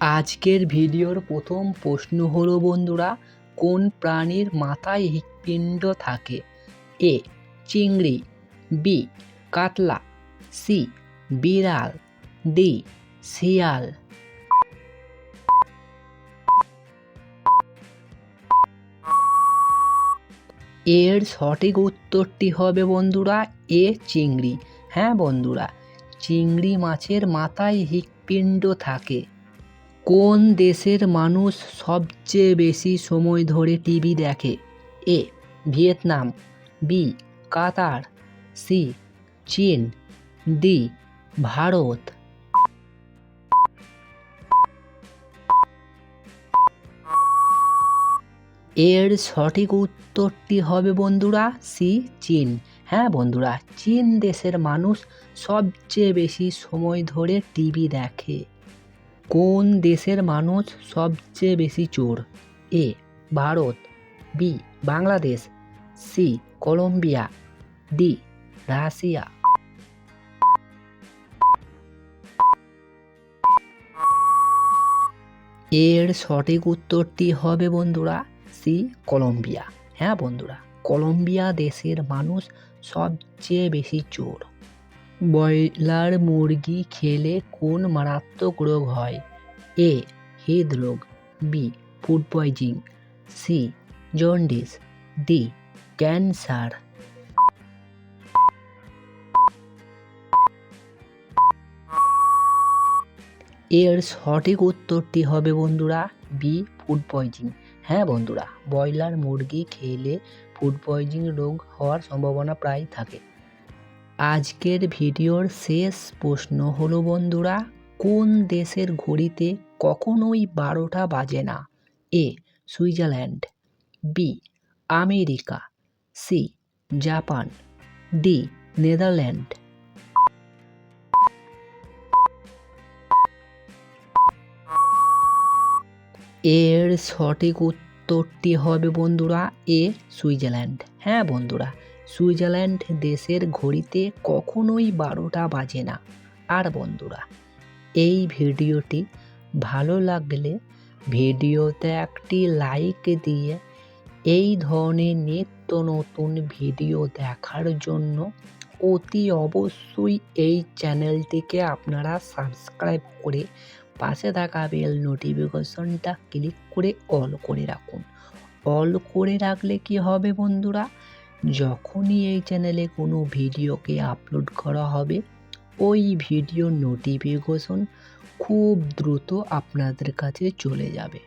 আজকের ভিডিওর প্রথম প্রশ্ন হলো, বন্ধুরা, কোন প্রাণীর মাথায় হৃৎপিণ্ড থাকে? এ, চিংড়ি, বি, কাতলা, সি, বিড়াল, ডি, শিয়াল। এর সঠিক উত্তরটি হবে, বন্ধুরা, এ, চিংড়ি। হ্যাঁ বন্ধুরা, চিংড়ি মাছের মাথায় হৃৎপিণ্ড থাকে। কোন দেশের মানুষ সবচেয়ে বেশি সময় ধরে টিভি দেখে? A, Vietnam, B, Qatar, C, চীন, ডি, ভারত। এর সঠিক উত্তরটি হবে বন্ধুরা সি, চীন। হ্যাঁ বন্ধুরা, চীন দেশের মানুষ সবচেয়ে বেশি সময় ধরে টিভি দেখে। কোন দেশের মানুষ সবচেয়ে বেশি চোর? A, Bharat, B, Bangladesh, C, Colombia, D, Russia. এর সঠিক উত্তরটি হবে বন্ধুরা সি, কলম্বিয়া। হ্যাঁ বন্ধুরা, কলম্বিয়া দেশের মানুষ সবচেয়ে বেশি চোর। ব্রয়লার মুরগি খেলে কোন মারাত্মক রোগ হয়? এ হৃদরোগ B food poisoning C jaundice D cancer এর সঠিক উত্তরটি হবে বন্ধুরা বি ফুড পয়জিং হ্যাঁ বন্ধুরা, ব্রয়লার মুরগি খেলে ফুড পয়জিং রোগ হওয়ার সম্ভাবনা প্রায় থাকে। আজকের ভিডিওর শেষ প্রশ্ন হলো বন্ধুরা কোন দেশের ঘড়িতে কখনোই বারোটা বাজে না? A, Switzerland. B, America. C, Japan. D, Netherland. এর সঠিক উত্তরটি হবে বন্ধুরা এ, সুইজারল্যান্ড। হ্যাঁ বন্ধুরা, সুইজারল্যান্ড দেশের ঘড়িতে কখনোই বারোটা বাজে না। আর বন্ধুরা এই ভিডিওটি ভালো লাগলে ভিডিওতে একটি লাইক দিয়ে এই ধরনের নিত্য নতুন ভিডিও দেখার জন্য অতি অবশ্যই এই চ্যানেলটিকে আপনারা সাবস্ক্রাইব করে পাশে থাকা বেল নোটিফিকেশনটা ক্লিক করে অল করে রাখুন। অল করে রাখলে কি হবে বন্ধুরা? যখনই এই চ্যানেলে কোনো ভিডিওকে আপলোড করা হবে ওই ভিডিও নোটিফিকেশন খুব দ্রুত আপনাদের কাছে চলে যাবে।